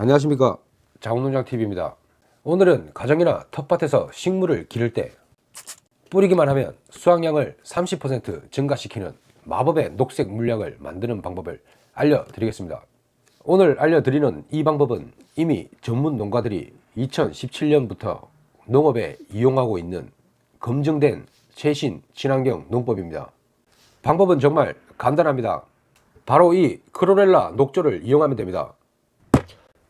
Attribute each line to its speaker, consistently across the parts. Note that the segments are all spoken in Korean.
Speaker 1: 안녕하십니까? 자원농장TV입니다. 오늘은 가정이나 텃밭에서 식물을 기를 때 뿌리기만 하면 수확량을 30% 증가시키는 마법의 녹색 물약을 만드는 방법을 알려드리겠습니다. 오늘 알려드리는 이 방법은 이미 전문 농가들이 2017년부터 농업에 이용하고 있는 검증된 최신 친환경 농법입니다. 방법은 정말 간단합니다. 바로 이 크로렐라 녹조를 이용하면 됩니다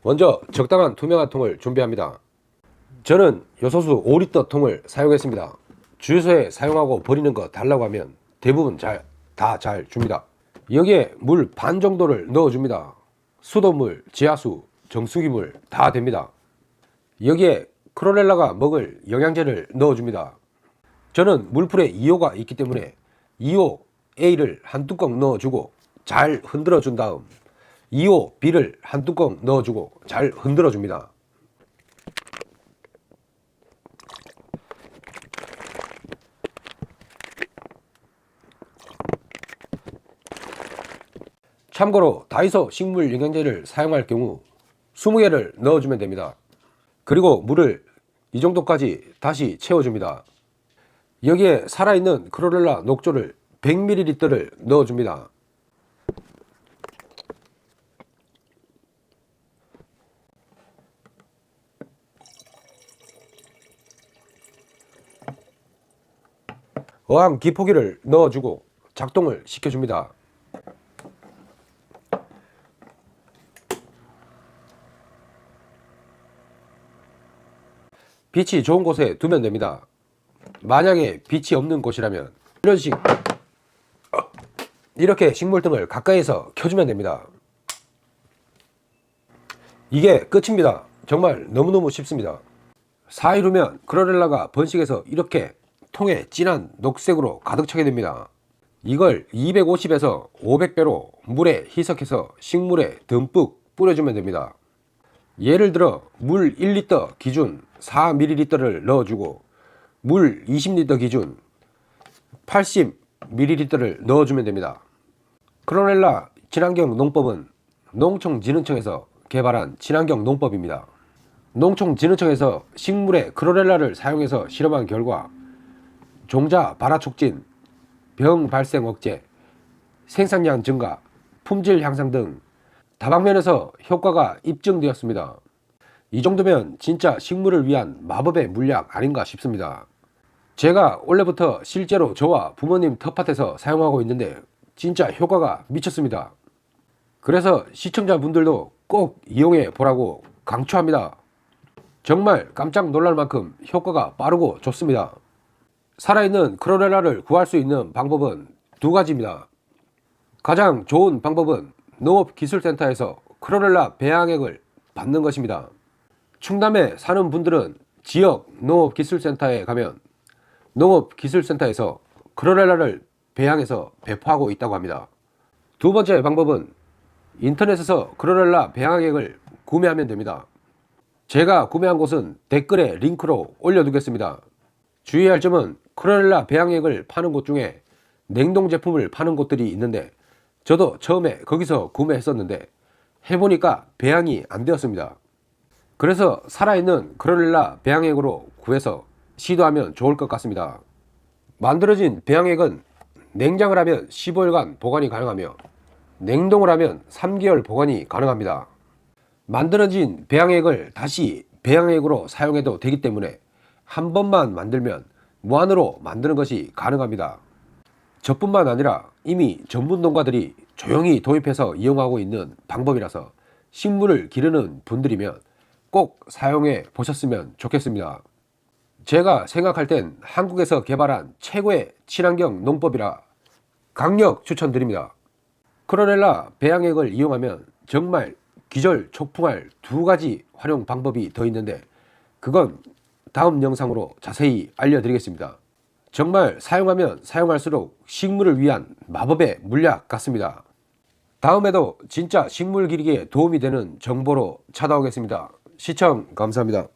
Speaker 1: 먼저 적당한 투명한 통을 준비합니다. 저는 요소수 5리터 통을 사용했습니다. 주유소에 사용하고 버리는 거 달라고 하면 대부분 잘, 다 잘 줍니다. 여기에 물 반 정도를 넣어줍니다. 수돗물, 지하수, 정수기물 다 됩니다. 여기에 크로렐라가 먹을 영양제를 넣어줍니다. 저는 물풀에 2호가 있기 때문에 2호 A를 한 뚜껑 넣어주고 잘 흔들어 준 다음 2호 B를 한 뚜껑 넣어주고 잘 흔들어 줍니다. 참고로 다이소 식물 영양제를 사용할 경우 20개를 넣어주면 됩니다. 그리고 물을 이 정도까지 다시 채워줍니다. 여기에 살아있는 크로렐라 녹조를 100ml를 넣어줍니다. 어항 기포기를 넣어주고 작동을 시켜줍니다. 빛이 좋은 곳에 두면 됩니다. 만약에 빛이 없는 곳이라면 이런 식 이렇게 식물등을 가까이서 켜주면 됩니다. 이게 끝입니다. 정말 너무너무 쉽습니다. 사일 후면 크로렐라가 번식해서 이렇게 통에 진한 녹색으로 가득 차게 됩니다. 이걸 250에서 500배로 물에 희석해서 식물에 듬뿍 뿌려주면 됩니다. 예를 들어 물 1리터 기준 4ml를 넣어주고 물 20리터 기준 80ml를 넣어주면 됩니다. 크로넬라 친환경 농법은 농촌진흥청에서 개발한 친환경 농법입니다. 농촌진흥청에서 식물에 크로렐라를 사용해서 실험한 결과 종자 발화 촉진, 병 발생 억제, 생산량 증가, 품질 향상 등 다방면에서 효과가 입증되었습니다. 이 정도면 진짜 식물을 위한 마법의 물약 아닌가 싶습니다. 제가 원래부터 실제로 저와 부모님 텃밭에서 사용하고 있는데 진짜 효과가 미쳤습니다. 그래서 시청자분들도 꼭 이용해 보라고 강추합니다. 정말 깜짝 놀랄 만큼 효과가 빠르고 좋습니다. 살아있는 크로렐라를 구할 수 있는 방법은 두 가지입니다. 가장 좋은 방법은 농업기술센터에서 크로렐라 배양액을 받는 것입니다. 충남에 사는 분들은 지역 농업기술센터에 가면 농업기술센터에서 크로렐라를 배양해서 배포하고 있다고 합니다. 두 번째 방법은 인터넷에서 크로렐라 배양액을 구매하면 됩니다. 제가 구매한 곳은 댓글에 링크로 올려두겠습니다. 주의할 점은 크로렐라 배양액을 파는 곳 중에 냉동 제품을 파는 곳들이 있는데 저도 처음에 거기서 구매했었는데 해보니까 배양이 안 되었습니다. 그래서 살아있는 크로렐라 배양액으로 구해서 시도하면 좋을 것 같습니다. 만들어진 배양액은 냉장을 하면 15일간 보관이 가능하며 냉동을 하면 3개월 보관이 가능합니다. 만들어진 배양액을 다시 배양액으로 사용해도 되기 때문에 한 번만 만들면 무한으로 만드는 것이 가능합니다. 저뿐만 아니라 이미 전문 농가들이 조용히 도입해서 이용하고 있는 방법이라서 식물을 기르는 분들이면 꼭 사용해 보셨으면 좋겠습니다. 제가 생각할 땐 한국에서 개발한 최고의 친환경 농법이라 강력 추천드립니다. 크로렐라 배양액을 이용하면 정말 기절 촉풍할 두 가지 활용 방법이 더 있는데 그건 다음 영상으로 자세히 알려드리겠습니다. 정말 사용하면 사용할수록 식물을 위한 마법의 물약 같습니다. 다음에도 진짜 식물 기르기에 도움이 되는 정보로 찾아오겠습니다. 시청 감사합니다.